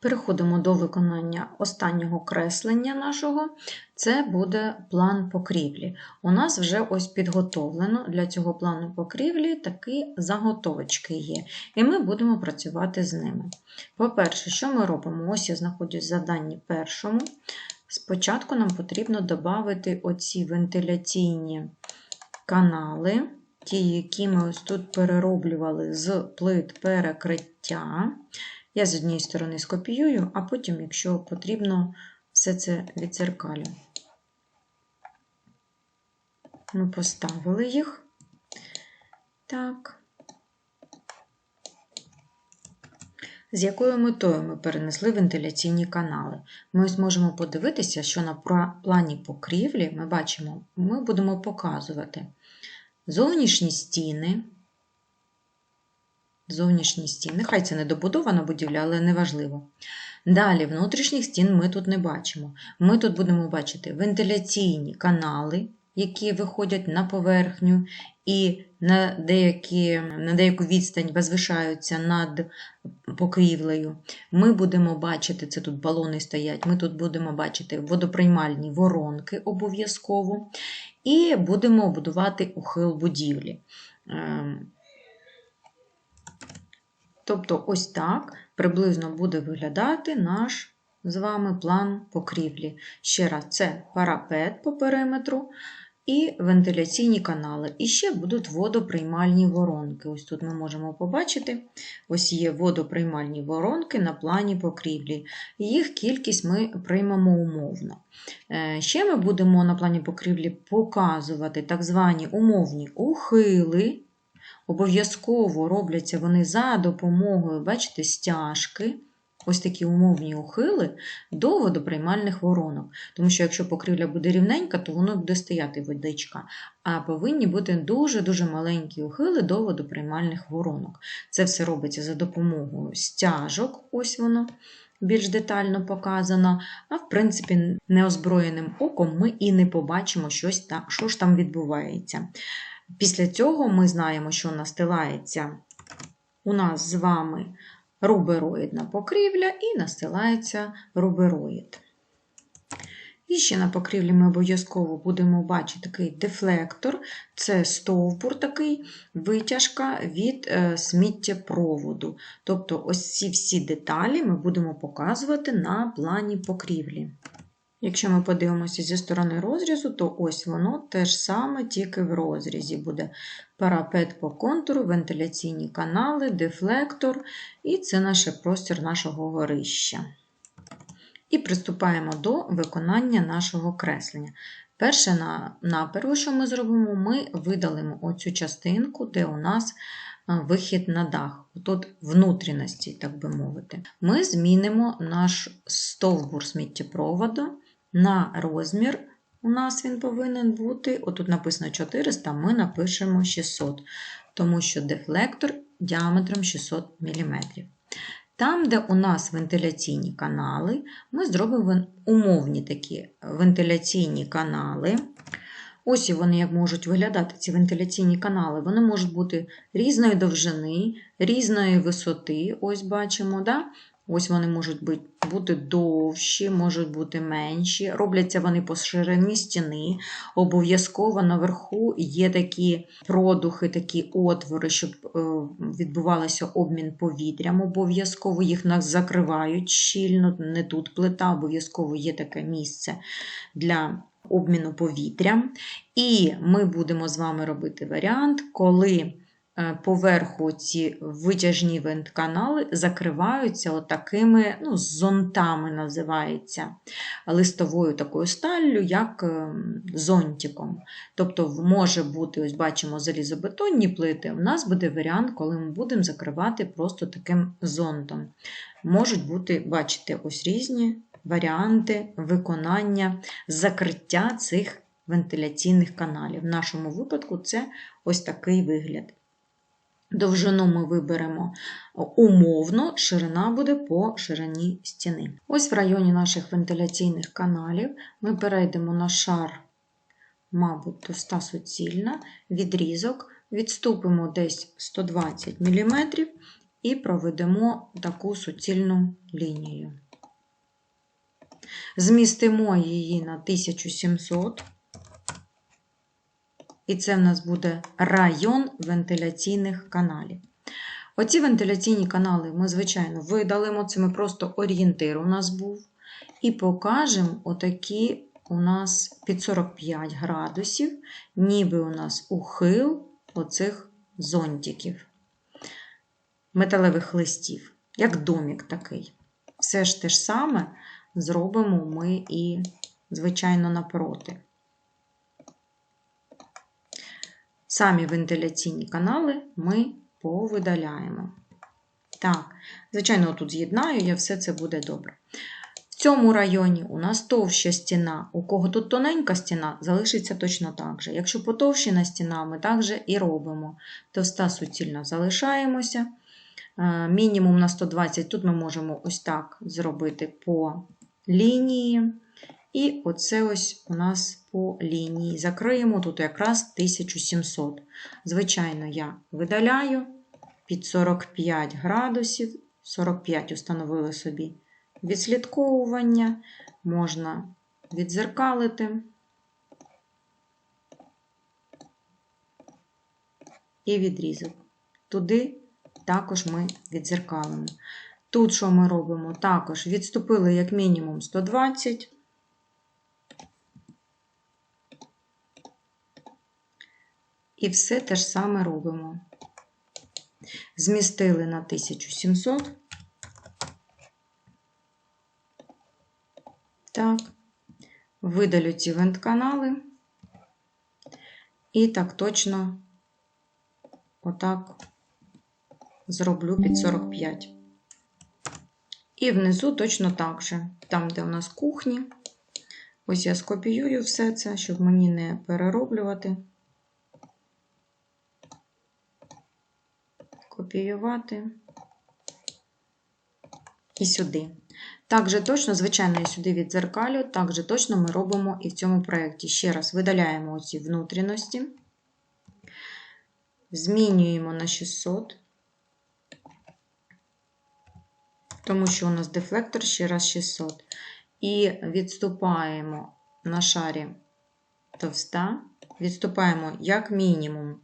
Переходимо до виконання останнього креслення нашого. Це буде план покрівлі. У нас вже ось підготовлено для цього плану покрівлі такі заготовочки є, і ми будемо працювати з ними. По-перше, що ми робимо? Ось я знаходжусь в заданні першому. Спочатку нам потрібно додати оці вентиляційні канали, ті, які ми ось тут перероблювали з плит перекриття. Я з однієї сторони скопіюю, а потім, якщо потрібно, все це відзеркалю. Ми поставили їх. Так. З якою метою ми перенесли вентиляційні канали? Ми ось можемо подивитися, що на плані покрівлі ми бачимо, ми будемо показувати зовнішні стіни. Зовнішні стіни, хай це не добудована будівля, але неважливо. Далі, внутрішніх стін ми тут не бачимо. Ми тут будемо бачити вентиляційні канали, які виходять на поверхню і на, деякі, на деяку відстань возвишаються над покрівлею. Ми будемо бачити, це тут балони стоять, ми тут будемо бачити водоприймальні воронки обов'язково, і будемо будувати ухил будівлі. Тобто, ось так приблизно буде виглядати наш з вами план покрівлі. Ще раз, це парапет по периметру і вентиляційні канали. І ще будуть водоприймальні воронки. Ось тут ми можемо побачити: ось є водоприймальні воронки на плані покрівлі. Їх кількість ми приймемо умовно. Е, ще ми будемо на плані покрівлі показувати так звані умовні ухили. Обов'язково робляться вони за допомогою, бачите, стяжки, ось такі умовні ухили до водоприймальних воронок. Тому що, якщо покрівля буде рівненька, то воно буде стояти водичка. А повинні бути дуже-дуже маленькі ухили до водоприймальних воронок. Це все робиться за допомогою стяжок, ось воно. Більш детально показано, а в принципі, неозброєним оком ми і не побачимо, щось там, що ж там відбувається. Після цього ми знаємо, що настилається у нас з вами рубероїдна покрівля і настилається рубероїд. І ще на покрівлі ми обов'язково будемо бачити такий дефлектор, це стовбур такий витяжка від е, сміттєпроводу. Тобто, ось ці всі деталі ми будемо показувати на плані покрівлі. Якщо ми подивимося зі сторони розрізу, то ось воно те ж саме, тільки в розрізі буде парапет по контуру, вентиляційні канали, дефлектор, і це наш простір нашого горища. І приступаємо до виконання нашого креслення. Перше наперво, що ми зробимо, ми видалимо оцю частинку, де у нас вихід на дах, тут внутрішності, так би мовити. Ми змінимо наш стовбур сміттєпроводу на розмір у нас він повинен бути, отут написано 400, ми напишемо 600, тому що дефлектор діаметром 600 мм. Там, де у нас вентиляційні канали, ми зробимо умовні такі вентиляційні канали. Ось вони як можуть виглядати, ці вентиляційні канали. Вони можуть бути різної довжини, різної висоти. Ось бачимо. да? Ось вони можуть бути довші, можуть бути менші. Робляться вони по ширині стіни. Обов'язково наверху є такі продухи, такі отвори, щоб е, відбувався обмін повітрям. Обов'язково їх нас закривають щільно, не тут плита, обов'язково є таке місце для обміну повітрям. І ми будемо з вами робити варіант, коли. Е, поверху ці витяжні вентканали закриваються отакими ну, зонтами, називається, листовою такою сталлю, як е, зонтиком. Тобто, може бути, ось бачимо залізобетонні плити, у нас буде варіант, коли ми будемо закривати просто таким зонтом. Можуть бути, бачите, ось різні варіанти виконання закриття цих вентиляційних каналів. В нашому випадку це ось такий вигляд. Довжину ми виберемо умовно, ширина буде по ширині стіни. Ось в районі наших вентиляційних каналів ми перейдемо на шар, мабуть, товста суцільна, відрізок, відступимо десь 120 мм і проведемо таку суцільну лінію. Змістимо її на 1700. І це в нас буде район вентиляційних каналів. Оці вентиляційні канали ми, звичайно, видалимо, це ми просто орієнтир у нас був. І покажемо отакі у нас під 45 градусів, ніби у нас ухил оцих зонтиків, металевих листів, як домік такий. Все ж те ж саме зробимо ми і, звичайно, напроти. Самі вентиляційні канали ми повидаляємо. Так, звичайно, тут з'єднаю, я все це буде добре. В цьому районі у нас товща стіна. У кого тут тоненька стіна, залишиться точно так же. Якщо потовщена стіна, ми також і робимо. Товста суцільна залишаємося. Е, мінімум на 120, тут ми можемо ось так зробити по лінії. І оце ось у нас по лінії. Закриємо тут якраз 1700. Звичайно, я видаляю під 45 градусів, 45 установили собі відслідковування, можна відзеркалити і відрізок. Туди також ми відзеркалимо. Тут що ми робимо? Також відступили як мінімум 120. І все те ж саме робимо. Змістили на 1700. Так, видалю ці вентканали. І так точно, отак, зроблю під 45. І внизу точно так же, там, де у нас кухні. Ось я скопіюю все це, щоб мені не перероблювати. Копіювати і сюди. Так же точно, звичайно, я сюди відзеркалю, так же точно ми робимо і в цьому проєкті. Ще раз видаляємо оці внутрішності, змінюємо на 600, тому що у нас дефлектор ще раз 600. І відступаємо на шарі товста, відступаємо як мінімум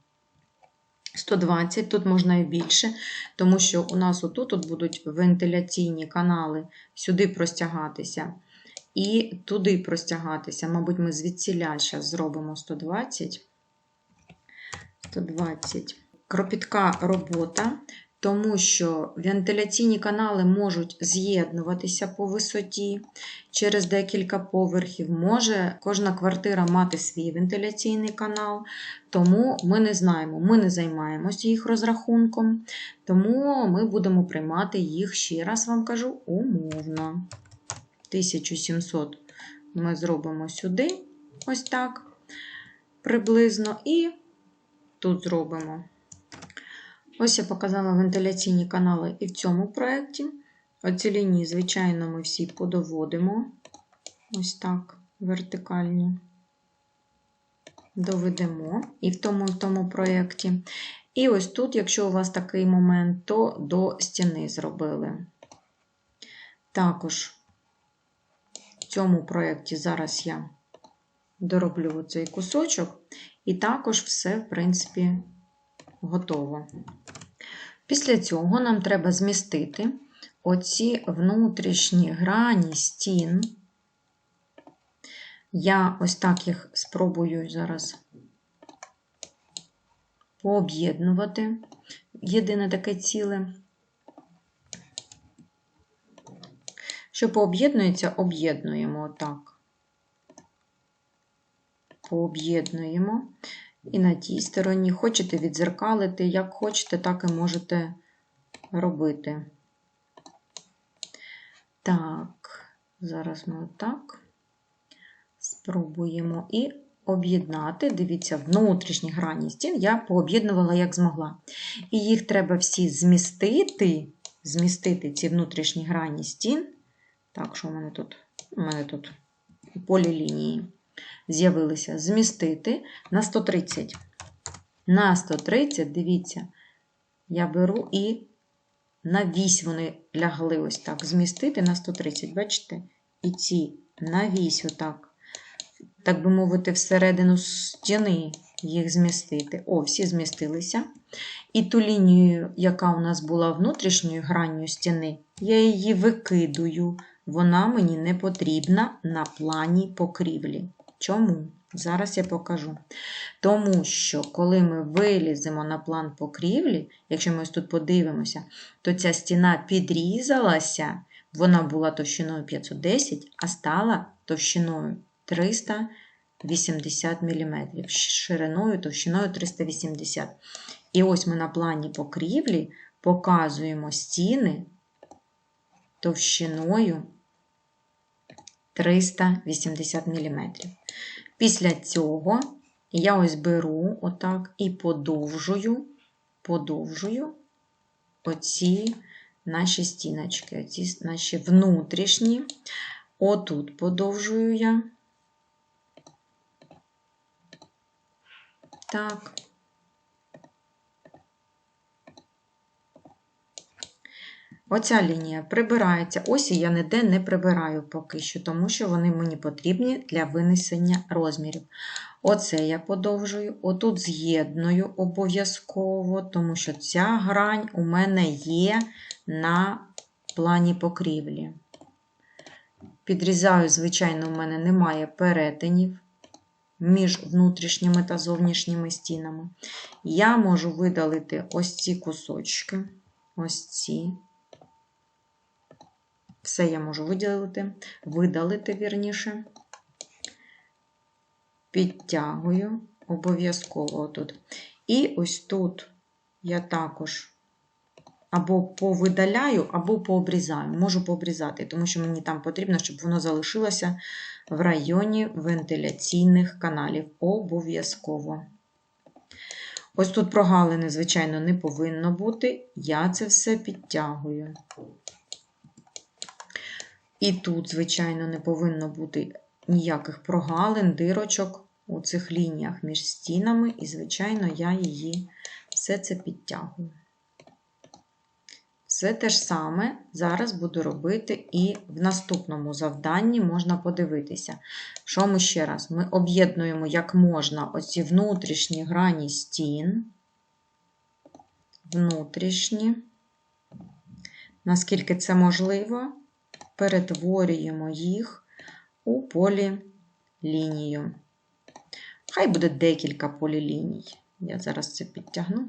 120, тут можна і більше, тому що у нас отут -от будуть вентиляційні канали сюди простягатися і туди простягатися. Мабуть, ми звідсіля зараз зробимо 120. 120. Кропітка робота тому що вентиляційні канали можуть з'єднуватися по висоті через декілька поверхів. Може кожна квартира мати свій вентиляційний канал, тому ми не знаємо, ми не займаємося їх розрахунком, тому ми будемо приймати їх, ще раз вам кажу, умовно. 1700 ми зробимо сюди, ось так приблизно, і тут зробимо. Ось я показала вентиляційні канали і в цьому проєкті. Оці лінії, звичайно, ми всі подоводимо. Ось так, вертикальні. Доведемо і в тому в тому проєкті. І ось тут, якщо у вас такий момент, то до стіни зробили. Також в цьому проєкті зараз я дороблю цей кусочок, і також все, в принципі, готово. Після цього нам треба змістити оці внутрішні грані стін. Я ось так їх спробую зараз пооб'єднувати єдине таке ціле. Що пооб'єднується, об'єднуємо отак. Пооб'єднуємо. І на тій стороні. Хочете відзеркалити, як хочете, так і можете робити. Так, зараз ми отак спробуємо і об'єднати. Дивіться, внутрішні грані стін я пооб'єднувала, як змогла. І їх треба всі змістити, змістити ці внутрішні грані стін. Так, що у мене тут? У мене тут полі лінії з'явилися змістити на 130. На 130, дивіться, я беру і на вісь вони лягли ось так. Змістити на 130, бачите? І ці на вісь отак. Так би мовити, всередину стіни їх змістити. О, всі змістилися. І ту лінію, яка у нас була внутрішньою гранню стіни, я її викидую. Вона мені не потрібна на плані покрівлі. Чому? Зараз я покажу. Тому що, коли ми виліземо на план покрівлі, якщо ми ось тут подивимося, то ця стіна підрізалася, вона була товщиною 510, а стала товщиною 380 мм, шириною товщиною 380 І ось ми на плані покрівлі показуємо стіни товщиною 380 мм. Після цього я ось беру отак і подовжую, подовжую оці наші стіночки, оці наші внутрішні. Отут подовжую я. Так. Оця лінія прибирається. Ось я ніде не прибираю поки що, тому що вони мені потрібні для винесення розмірів. Оце я подовжую, отут з'єдную обов'язково, тому що ця грань у мене є на плані покрівлі. Підрізаю, звичайно, у мене немає перетинів між внутрішніми та зовнішніми стінами. Я можу видалити ось ці кусочки, ось ці. Все я можу виділити, видалити вірніше. Підтягую обов'язково тут. І ось тут я також або повидаляю, або пообрізаю. Можу пообрізати, тому що мені там потрібно, щоб воно залишилося в районі вентиляційних каналів. Обов'язково. Ось тут прогалини, звичайно, не повинно бути. Я це все підтягую. І тут, звичайно, не повинно бути ніяких прогалин, дирочок у цих лініях між стінами, і, звичайно, я її все це підтягую. Все те ж саме зараз буду робити і в наступному завданні можна подивитися. Що ми ще раз? Ми об'єднуємо як можна оці внутрішні грані стін, внутрішні, наскільки це можливо, перетворюємо їх у полілінію. Хай буде декілька поліліній. Я зараз це підтягну.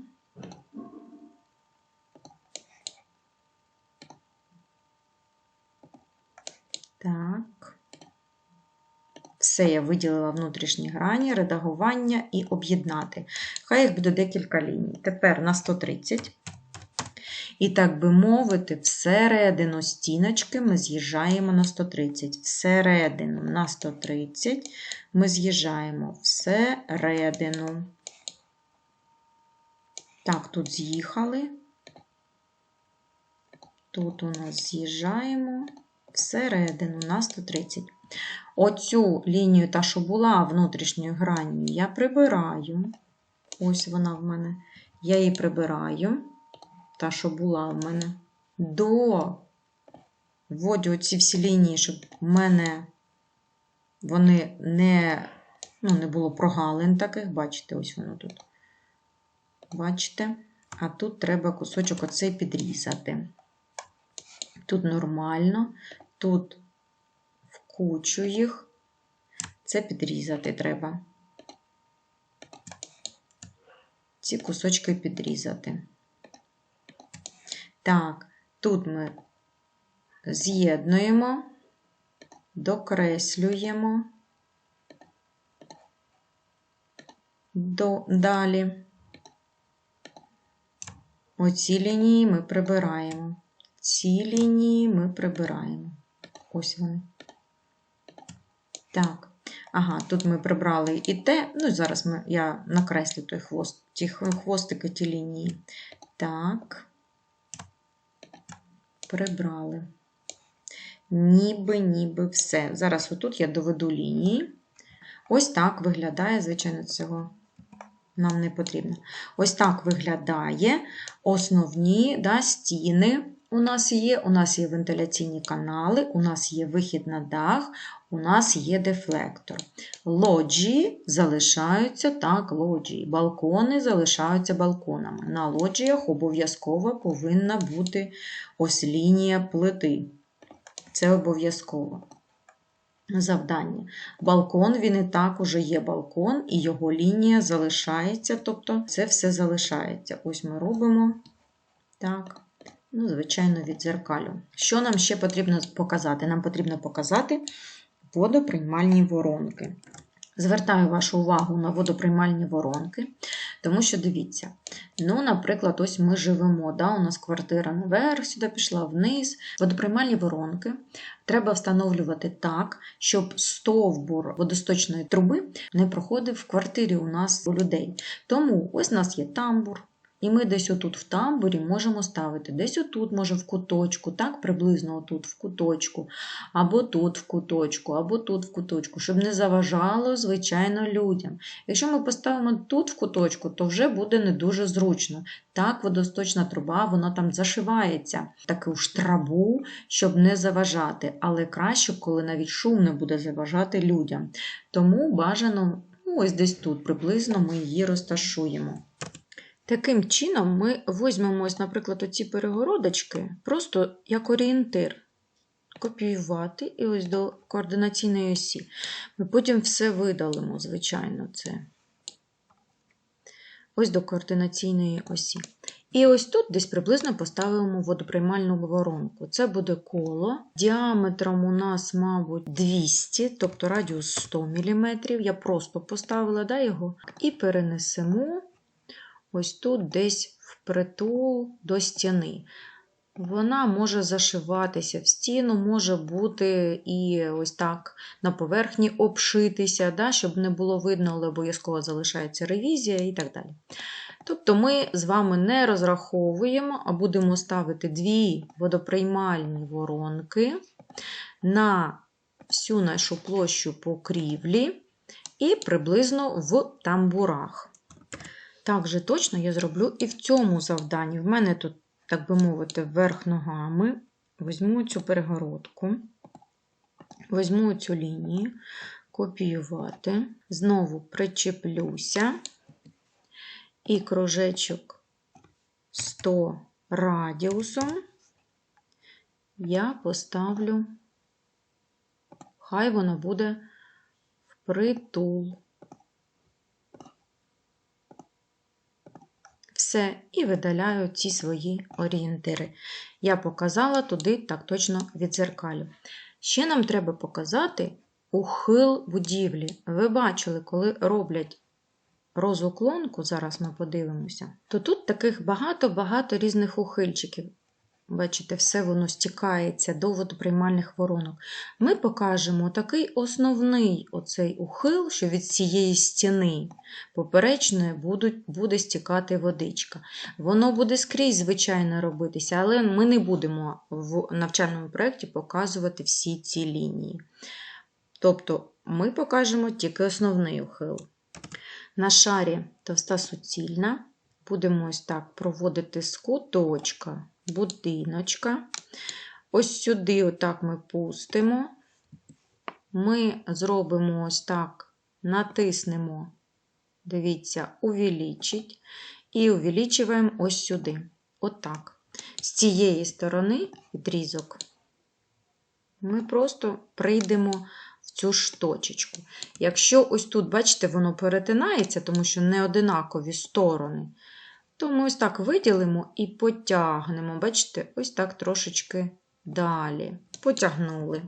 Так. Все, я виділила внутрішні грані, редагування і об'єднати. Хай їх буде декілька ліній. Тепер на 130. І, так би мовити, всередину стіночки ми з'їжджаємо на 130. Всередину на 130 ми з'їжджаємо всередину. Так, тут з'їхали. Тут у нас з'їжджаємо всередину на 130. Оцю лінію, та, що була внутрішньою гранню, я прибираю. Ось вона в мене. Я її прибираю, та, що була в мене, до вводю оці всі лінії, щоб в мене вони не, ну, не було прогалин таких, бачите, ось воно тут. Бачите? А тут треба кусочок оцей підрізати. Тут нормально, тут в кучу їх. Це підрізати треба. Ці кусочки підрізати. Так, тут ми з'єднуємо, докреслюємо до, далі. Оці лінії ми прибираємо. Ці лінії ми прибираємо. Ось вони. Так, ага, тут ми прибрали і те. Ну, зараз ми, я накреслю той хвост, ті хвостики, ті лінії. Так, прибрали. Ніби, ніби все. Зараз отут я доведу лінії. Ось так виглядає, звичайно, цього нам не потрібно. Ось так виглядає основні да, стіни. У нас є, у нас є вентиляційні канали, у нас є вихід на дах, у нас є дефлектор. Лоджії залишаються так, лоджії. Балкони залишаються балконами. На лоджіях обов'язково повинна бути ось лінія плити. Це обов'язково завдання. Балкон, він і так уже є балкон, і його лінія залишається, тобто це все залишається. Ось ми робимо так, ну, звичайно, від дзеркалю. Що нам ще потрібно показати? Нам потрібно показати водоприймальні воронки. Звертаю вашу увагу на водоприймальні воронки, тому що дивіться, ну, наприклад, ось ми живемо, да, у нас квартира наверх, сюди пішла вниз. Водоприймальні воронки треба встановлювати так, щоб стовбур водосточної труби не проходив в квартирі у нас у людей. Тому ось у нас є тамбур. І ми десь отут в тамбурі можемо ставити, десь отут, може, в куточку, так, приблизно отут в куточку, або тут в куточку, або тут в куточку, щоб не заважало, звичайно, людям. Якщо ми поставимо тут в куточку, то вже буде не дуже зручно. Так, водосточна труба, вона там зашивається, таку штрабу, щоб не заважати. Але краще, коли навіть шум не буде заважати людям. Тому бажано, ну, ось десь тут приблизно ми її розташуємо. Таким чином, ми візьмемо, наприклад, оці перегородочки просто як орієнтир. Копіювати і ось до координаційної осі. Ми потім все видалимо, звичайно, це. Ось до координаційної осі. І ось тут десь приблизно поставимо водоприймальну воронку. Це буде коло. Діаметром у нас, мабуть, 200, тобто радіус 100 мм. Я просто поставила да, його. І перенесемо ось тут десь впритул до стіни. Вона може зашиватися в стіну, може бути і ось так на поверхні обшитися, да, щоб не було видно, але обов'язково залишається ревізія і так далі. Тобто ми з вами не розраховуємо, а будемо ставити дві водоприймальні воронки на всю нашу площу покрівлі і приблизно в тамбурах. Так же точно я зроблю і в цьому завданні. В мене тут, так би мовити, вверх ногами. Візьму цю перегородку, візьму цю лінію, копіювати, знову причеплюся, і кружечок 100 радіусом я поставлю, хай воно буде впритул. Все і видаляю ці свої орієнтири. Я показала туди так точно відзеркалю. Ще нам треба показати ухил будівлі. Ви бачили, коли роблять розуклонку, зараз ми подивимося, то тут таких багато-багато різних ухильчиків. Бачите, все воно стікається до водоприймальних воронок. Ми покажемо такий основний оцей ухил, що від цієї стіни поперечної будуть, буде стікати водичка. Воно буде скрізь, звичайно, робитися, але ми не будемо в навчальному проєкті показувати всі ці лінії. Тобто, ми покажемо тільки основний ухил. На шарі товста суцільна, будемо ось так проводити з куточка будиночка. Ось сюди, отак ми пустимо. Ми зробимо ось так, натиснемо, дивіться, увеличить, і увеличуємо ось сюди. Отак. З цієї сторони відрізок. Ми просто прийдемо в цю ж точечку. Якщо ось тут, бачите, воно перетинається, тому що не одинакові сторони, то ми ось так виділимо і потягнемо, бачите, ось так трошечки далі. Потягнули.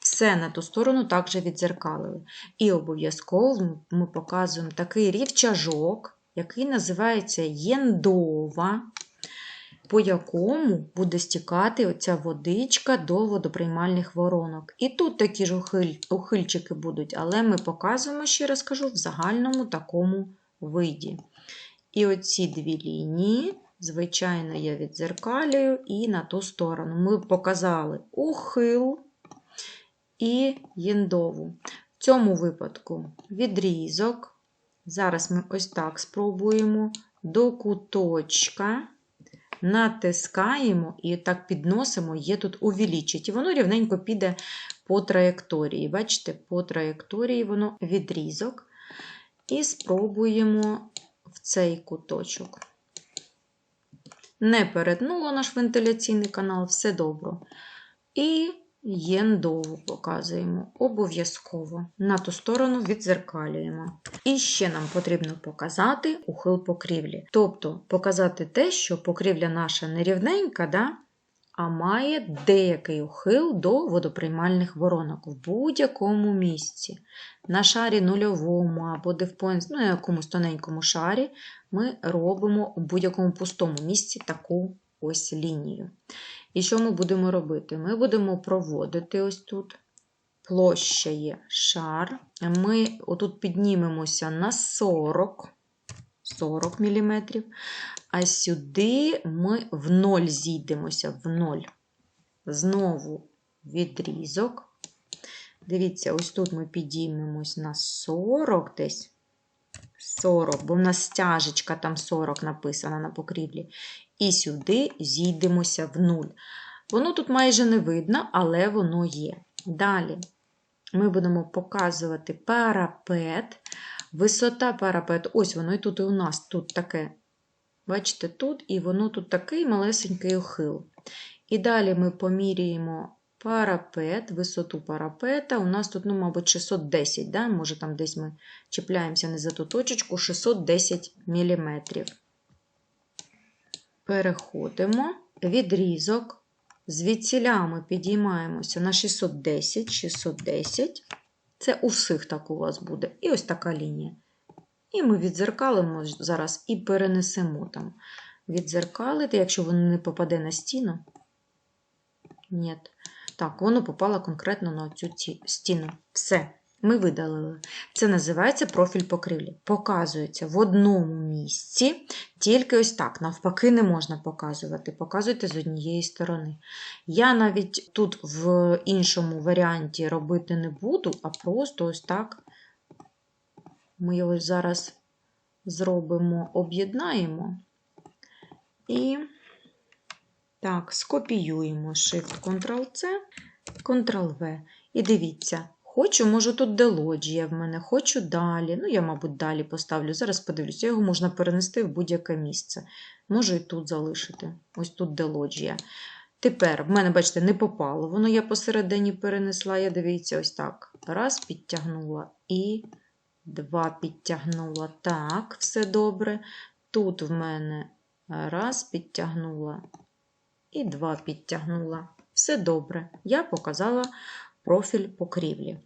Все на ту сторону також відзеркалили. І обов'язково ми показуємо такий рівчажок, який називається єндова, по якому буде стікати оця водичка до водоприймальних воронок. І тут такі ж ухильчики будуть, але ми показуємо, ще раз кажу, в загальному такому виді. І оці дві лінії, звичайно, я відзеркалюю і на ту сторону. Ми показали ухил і єндову. В цьому випадку відрізок Зараз ми ось так спробуємо до куточка натискаємо і так підносимо, є тут увеличить. І воно рівненько піде по траєкторії. Бачите, по траєкторії воно відрізок. І спробуємо в цей куточок. Не перетнуло наш вентиляційний канал, все добре. І єндову показуємо обов'язково. На ту сторону відзеркалюємо. І ще нам потрібно показати ухил покрівлі. Тобто показати те, що покрівля наша нерівненька, да? А має деякий ухил до водоприймальних воронок в будь-якому місці. На шарі нульовому або девпоінт, ну, якомусь тоненькому шарі, ми робимо у будь-якому пустому місці таку ось лінію. І що ми будемо робити? Ми будемо проводити ось тут. Площа є шар. Ми отут піднімемося на 40 40 мм, а сюди ми в ноль зійдемося в ноль. Знову відрізок. Дивіться, ось тут ми підіймемось на 40 десь. 40, бо в нас стяжечка там 40 написана на покрівлі. І сюди зійдемося в нуль. Воно тут майже не видно, але воно є. Далі ми будемо показувати парапет. Висота парапету, ось воно і тут і у нас тут таке. Бачите, тут, і воно тут такий малесенький ухил. І далі ми поміряємо парапет, висоту парапета. У нас тут, ну, мабуть, 610, да? може там десь ми чіпляємося не за ту точечку, 610 мм. Переходимо, відрізок. Звідсіля ми підіймаємося на 610, 610. Це у всіх так у вас буде. І ось така лінія. І ми відзеркалимо зараз і перенесемо там. Відзеркалити, якщо воно не попаде на стіну. Ні. Так, воно попало конкретно на цю стіну. Все, ми видалили. Це називається профіль покрівлі. Показується в одному місці, тільки ось так. Навпаки, не можна показувати. Показуйте з однієї сторони. Я навіть тут в іншому варіанті робити не буду, а просто ось так. Ми його зараз зробимо, об'єднаємо і. Так, скопіюємо Shift-Ctrl-C, Ctrl-V. І дивіться, хочу, можу тут де лоджія в мене, хочу далі. Ну, я, мабуть, далі поставлю. Зараз подивлюся, його можна перенести в будь-яке місце. Можу і тут залишити. Ось тут де лоджія. Тепер, в мене, бачите, не попало. Воно я посередині перенесла, я дивіться, ось так. Раз, підтягнула і два підтягнула. Так, все добре. Тут в мене раз, підтягнула і 2 підтягнула. Все добре. Я показала профіль покрівлі.